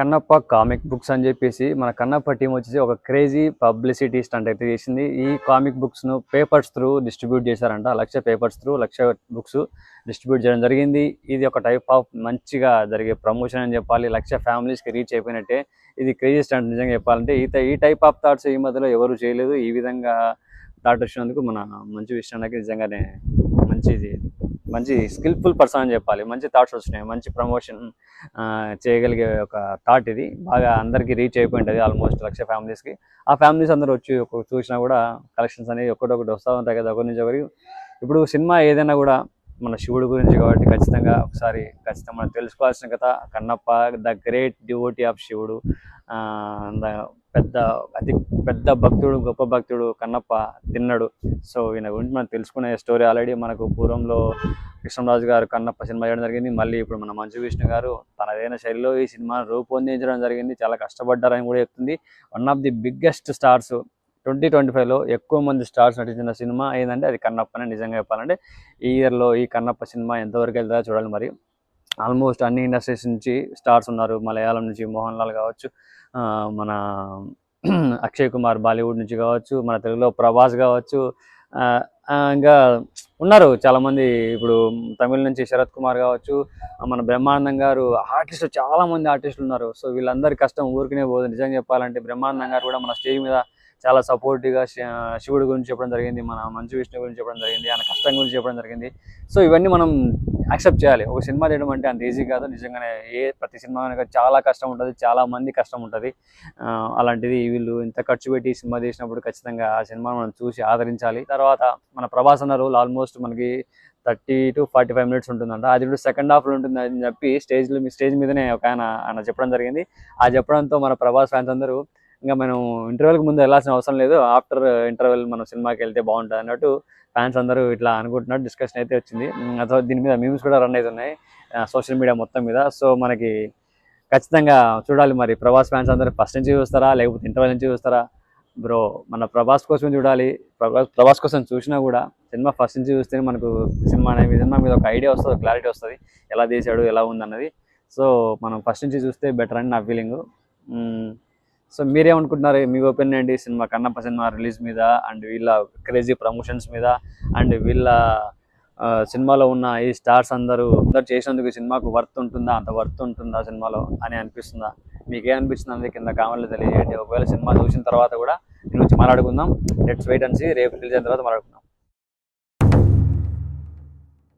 Kannappa comic books అని చెప్పేసి మన కన్నప్ప టీం వచ్చేసి ఒక క్రేజీ పబ్లిసిటీ స్టంట్ అయితే చేసింది. ఈ కామిక్ బుక్స్ను పేపర్స్ త్రూ డిస్ట్రిబ్యూట్ చేశారంట. Lakh papers through lakh books distribute చేయడం జరిగింది. ఇది ఒక టైప్ ఆఫ్ మంచిగా జరిగే ప్రమోషన్ అని చెప్పాలి. లక్ష ఫ్యామిలీస్కి రీచ్ అయిపోయినట్టే ఇది క్రేజీ స్టంట్ నిజంగా చెప్పాలంటే ఈ ఈ టైప్ ఆఫ్ థాట్స్ ఈ మధ్యలో ఎవరు చేయలేదు. ఈ విధంగా థాట్ వచ్చినందుకు మన మంచి విషయానికి నిజంగానే మంచిది. మంచి స్కిల్ఫుల్ పర్సన్ అని చెప్పాలి. మంచి థాట్స్ వచ్చినాయి. మంచి ప్రమోషన్ చేయగలిగే ఒక థాట్ ఇది. బాగా అందరికీ రీచ్ అయిపోయింటుంది ఆల్మోస్ట్ లక్ష ఫ్యామిలీస్కి ఆ ఫ్యామిలీస్ అందరూ వచ్చి ఒక చూసినా కూడా కలెక్షన్స్ అనేవి ఒకటొకటి వస్తూ ఉంటాయి కదా. ఒకరి నుంచి ఒకరికి ఇప్పుడు సినిమా ఏదైనా కూడా మన శివుడు గురించి కాబట్టి ఖచ్చితంగా ఒకసారి ఖచ్చితంగా మనం తెలుసుకోవాల్సిన కథ. Kannappa the great devotee of శివుడు ద- పెద్ద అతి పెద్ద భక్తుడు గొప్ప భక్తుడు కన్నప్ప తిన్నడు. సో ఈయన గురించి మనం తెలుసుకునే స్టోరీ ఆల్రెడీ మనకు పూర్వంలో కృష్ణరాజు గారు కన్నప్ప సినిమా చేయడం జరిగింది. మళ్ళీ ఇప్పుడు మన మంచు విష్ణు గారు తనదైన శైలిలో ఈ సినిమాను రూపొందించడం జరిగింది. చాలా కష్టపడ్డారని కూడా చెప్తుంది. One of the biggest stars twenty twenty ఫైవ్లో ఎక్కువ మంది స్టార్స్ నటించిన సినిమా ఏంటంటే అది కన్నప్పనే నిజంగా చెప్పాలంటే. ఈ ఇయర్లో ఈ కన్నప్ప సినిమా ఎంతవరకు వెళ్తుందో చూడాలి మరి. ఆల్మోస్ట్ అన్ని ఇండస్ట్రీస్ నుంచి స్టార్స్ ఉన్నారు. మలయాళం నుంచి మోహన్ లాల్ కావచ్చు మన అక్షయ్ కుమార్ బాలీవుడ్ నుంచి కావచ్చు మన తెలుగులో ప్రభాస్ కావచ్చు ఇంకా ఉన్నారు చాలామంది. ఇప్పుడు తమిళ నుంచి శరత్ కుమార్ కావచ్చు మన బ్రహ్మానందం గారు ఆర్టిస్టులు చాలామంది ఆర్టిస్టులు ఉన్నారు. సో వీళ్ళందరి కష్టం ఊరికనే పోదు. నిజంగా చెప్పాలంటే బ్రహ్మానందం గారు కూడా మన స్టేజ్ మీద చాలా సపోర్టివ్గా శివుడి గురించి చెప్పడం జరిగింది మన మంచు విష్ణు గురించి చెప్పడం జరిగింది ఆయన కష్టం గురించి చెప్పడం జరిగింది. సో ఇవన్నీ మనం యాక్సెప్ట్ చేయాలి. ఒక సినిమా తీయడం అంటే అంత ఈజీ కాదు. నిజంగానే ఏ ప్రతి సినిమా వెనక చాలా కష్టం ఉంటుంది చాలా మంది కష్టం ఉంటుంది. అలాంటిది వీళ్ళు ఇంత ఖర్చు పెట్టి సినిమా తీసినప్పుడు ఖచ్చితంగా ఆ సినిమాను మనం చూసి ఆదరించాలి. తర్వాత మన ప్రభాస్ అన్న రోల్ ఆల్మోస్ట్ మనకి thirty to forty five minutes ఉంటుందంట. అది ఇప్పుడు సెకండ్ హాఫ్లో ఉంటుంది అని చెప్పి స్టేజ్లో స్టేజ్ మీదనే ఒక ఆయన ఆయన చెప్పడం జరిగింది. ఆ చెప్పడంతో మన ప్రభాస్ ఫ్యాన్స్ అందరూ ఇంకా మనం ఇంటర్వెల్కి ముందు వెళ్ళాల్సిన అవసరం లేదు. ఆఫ్టర్ ఇంటర్వెల్ మనం సినిమాకి వెళ్తే బాగుంటుంది అన్నట్టు ఫ్యాన్స్ అందరూ ఇట్లా అనుకుంటున్నట్టు డిస్కషన్ అయితే వచ్చింది. అదో దీని మీద మీమ్స్ కూడా రన్ అవుతున్నాయి సోషల్ మీడియా మొత్తం మీద. సో మనకి ఖచ్చితంగా చూడాలి మరి. ప్రభాస్ ఫ్యాన్స్ అందరూ ఫస్ట్ నుంచి చూస్తారా? లేకపోతే ఇంటర్వెల్ నుంచి చూస్తారా? బ్రో మన ప్రభాస్ కోసం చూడాలి. ప్రభాస్ ప్రభాస్ కోసం చూసినా కూడా సినిమా ఫస్ట్ నుంచి చూస్తేనే మనకు సినిమా అనేది సినిమా మీద ఒక ఐడియా వస్తుంది క్లారిటీ వస్తుంది. ఎలా తీసాడు ఎలా ఉందన్నది. సో మనం ఫస్ట్ నుంచి చూస్తే బెటర్ అని నా ఫీలింగ్ సో మీరేమనుకుంటున్నారు? మీ ఒపీనియన్ ఏంటి? సినిమా కన్నప్ప సినిమా రిలీజ్ మీద అండ్ వీళ్ళ క్రేజీ ప్రమోషన్స్ మీద అండ్ వీళ్ళ సినిమాలో ఉన్న ఈ స్టార్స్ అందరూ అందరు చేసినందుకు సినిమాకు వర్త్ ఉంటుందా? అంత వర్త్ ఉంటుందా సినిమాలో అని అనిపిస్తుందా? మీకేమనిపిస్తుంది అనేది కింద కామెంట్లో తెలియజేయండి ఒకవేళ సినిమా చూసిన తర్వాత కూడా దీని గురించి మాట్లాడుకుందాం. లెట్స్ వెయిట్ అని రేపు రిలీజ్ అయిన తర్వాత మాట్లాడుకుందాం.